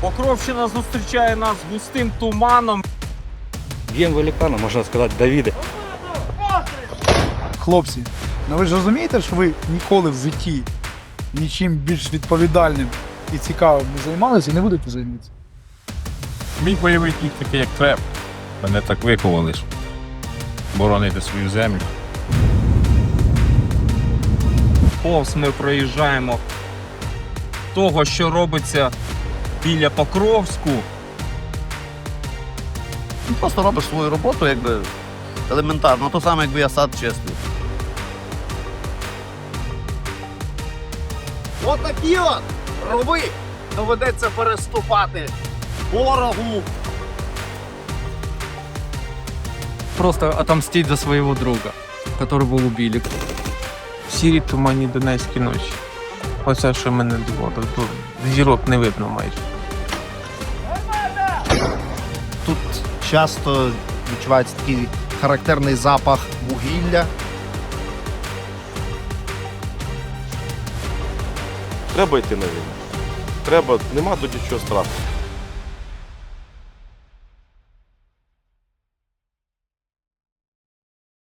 Покровщина зустрічає нас густим туманом. Б'єм великана, можна сказати, Давіда. Хлопці, ну ви ж розумієте, що ви ніколи в житті нічим більш відповідальним і цікавим не займалися і не будете займатися. Мій бойовий дух такий, як треба. Мене так виховали, щоб боронити свою землю. Повз ми проїжджаємо того, що робиться біля Покровську. Ну, Просто робиш свою роботу, якби елементарно, то саме, якби я сад чистив. Отакі от рови доведеться переступати ворогу. просто отомстить за своего друга, которого убили. Сірі туманні донецькі ночі. Оце, що мене доводить. Зірок не видно майже. Часто відчувається такий характерний запах вугілля. Треба йти на війну. Треба, нема тут нічого страшного.